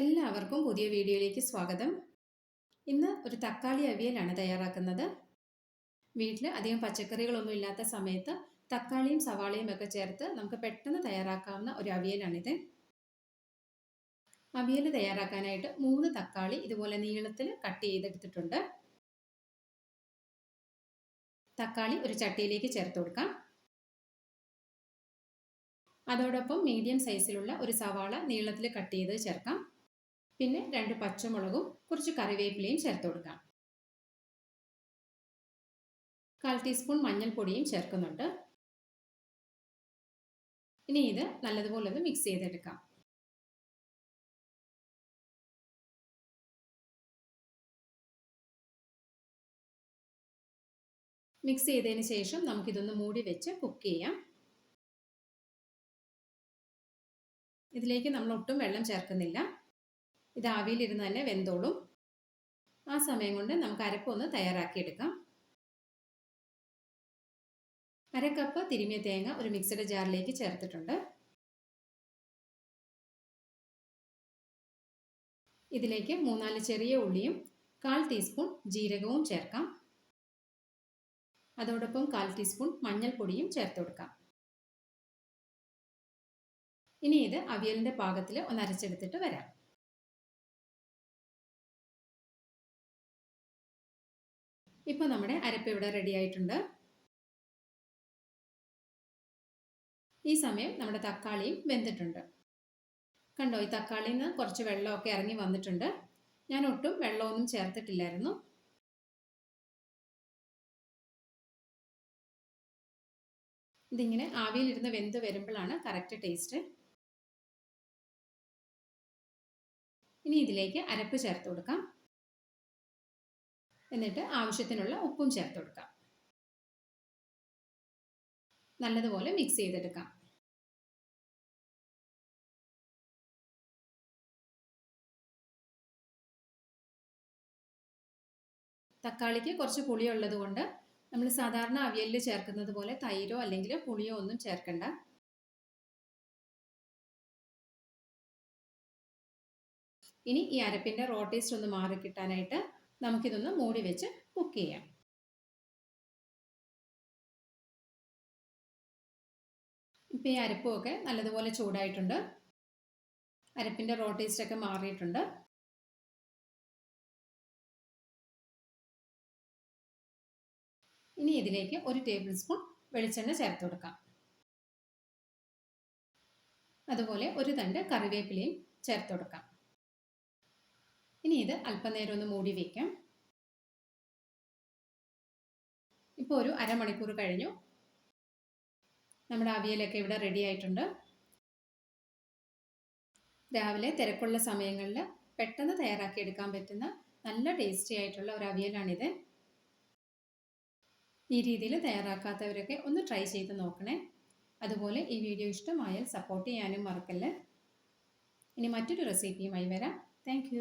എല്ലാവർക്കും പുതിയ വീഡിയോയിലേക്ക് സ്വാഗതം. ഇന്ന് ഒരു തക്കാളി അവിയലാണ് തയ്യാറാക്കുന്നത്. വീട്ടിൽ അധികം പച്ചക്കറികളൊന്നും ഇല്ലാത്ത സമയത്ത് തക്കാളിയും സവാളയും ഒക്കെ ചേർത്ത് നമുക്ക് പെട്ടെന്ന് തയ്യാറാക്കാവുന്ന ഒരു അവിയലാണിത്. അവിയൽ തയ്യാറാക്കാനായിട്ട് മൂന്ന് തക്കാളി ഇതുപോലെ നീളത്തിൽ കട്ട് ചെയ്തെടുത്തിട്ടുണ്ട്. തക്കാളി ഒരു ചട്ടിയിലേക്ക് ചേർത്ത് കൊടുക്കാം. അതോടൊപ്പം മീഡിയം സൈസിലുള്ള ഒരു സവാള നീളത്തിൽ കട്ട് ചെയ്ത് ചേർക്കാം. പിന്നെ രണ്ട് പച്ചമുളകും കുറച്ച് കറിവേപ്പിലയും ചേർത്ത് കൊടുക്കാം. കാൽ ടീസ്പൂൺ മഞ്ഞൾപ്പൊടിയും ചേർക്കുന്നുണ്ട്. ഇനി ഇത് നല്ലതുപോലെ ഒന്ന് മിക്സ് ചെയ്തെടുക്കാം. മിക്സ് ചെയ്തതിന് ശേഷം നമുക്കിതൊന്ന് മൂടി വെച്ച് കുക്ക് ചെയ്യാം. ഇതിലേക്ക് നമ്മൾ ഒട്ടും വെള്ളം ചേർക്കുന്നില്ല. ഇത് ആവിയിലിരുന്ന് തന്നെ വെന്തോളും. ആ സമയം കൊണ്ട് നമുക്ക് അരപ്പൊന്ന് തയ്യാറാക്കിയെടുക്കാം. അരക്കപ്പ് തിരുമിയ തേങ്ങ ഒരു മിക്സഡ് ജാറിലേക്ക് ചേർത്തിട്ടുണ്ട്. ഇതിലേക്ക് മൂന്നാൽ ചെറിയ ഉള്ളിയും കാൽ ടീസ്പൂൺ ജീരകവും ചേർക്കാം. അതോടൊപ്പം കാൽ ടീസ്പൂൺ മഞ്ഞൾപ്പൊടിയും ചേർത്ത് കൊടുക്കാം. ഇനി ഇത് അവിയലിന്റെ പാകത്തിൽ ഒന്ന് അരച്ചെടുത്തിട്ട് വരാം. ഇപ്പോൾ നമ്മുടെ അരപ്പ് ഇവിടെ റെഡി ആയിട്ടുണ്ട്. ഈ സമയം നമ്മുടെ തക്കാളിയും വെന്തിട്ടുണ്ട്. കണ്ടോ ഈ തക്കാളിയിൽ നിന്ന് കുറച്ച് വെള്ളമൊക്കെ ഇറങ്ങി വന്നിട്ടുണ്ട്. ഞാൻ ഒട്ടും വെള്ളമൊന്നും ചേർത്തിട്ടില്ലായിരുന്നു. ഇതിങ്ങനെ ആവിയിലിരുന്ന് വെന്ത് വരുമ്പോഴാണ് കറക്റ്റ് ടേസ്റ്റ് ഇനി ഇതിലേക്ക് അരപ്പ് ചേർത്ത് കൊടുക്കാം. എന്നിട്ട് ആവശ്യത്തിനുള്ള ഉപ്പും ചേർത്ത് കൊടുക്കാം. നല്ലതുപോലെ മിക്സ് ചെയ്തെടുക്കാം. തക്കാളിക്ക് കുറച്ച് പുളി ഉള്ളത് കൊണ്ട് നമ്മൾ സാധാരണ അവിയലിൽ ചേർക്കുന്നത് പോലെ തൈരോ അല്ലെങ്കിൽ പുളിയോ ഒന്നും ചേർക്കണ്ട. ഇനി ഈ അരപ്പിന്റെ റോ ടേസ്റ്റ് ഒന്ന് മാറി കിട്ടാനായിട്ട് നമുക്കിതൊന്ന് മൂടി വെച്ച് കുക്ക് ചെയ്യാം. ഇപ്പം ഈ അരപ്പുമൊക്കെ നല്ലതുപോലെ ചൂടായിട്ടുണ്ട്. അരപ്പിന്റെ റോ ടേസ്റ്റൊക്കെ മാറിയിട്ടുണ്ട്. ഇനി ഇതിലേക്ക് ഒരു ടേബിൾ സ്പൂൺ വെളിച്ചെണ്ണ ചേർത്ത് കൊടുക്കാം. അതുപോലെ ഒരു തണ്ട് കറിവേപ്പിലയും ചേർത്ത് കൊടുക്കാം. ഇനി ഇത് അല്പനേരം ഒന്ന് മൂടി വയ്ക്കാം ഇപ്പോൾ ഒരു അരമണിക്കൂർ കഴിഞ്ഞു. നമ്മുടെ അവിയലൊക്കെ ഇവിടെ റെഡി ആയിട്ടുണ്ട്. രാവിലെ തിരക്കുള്ള സമയങ്ങളിൽ പെട്ടെന്ന് തയ്യാറാക്കി എടുക്കാൻ പറ്റുന്ന നല്ല ടേസ്റ്റി ആയിട്ടുള്ള ഒരു അവിയലാണിത്. ഈ രീതിയിൽ തയ്യാറാക്കാത്തവരൊക്കെ ഒന്ന് ട്രൈ ചെയ്ത് നോക്കണേ. അതുപോലെ ഈ വീഡിയോ ഇഷ്ടമായാൽ സപ്പോർട്ട് ചെയ്യാനും മറക്കല്ലേ. ഇനി മറ്റൊരു റെസിപ്പിയുമായി വരാം. താങ്ക്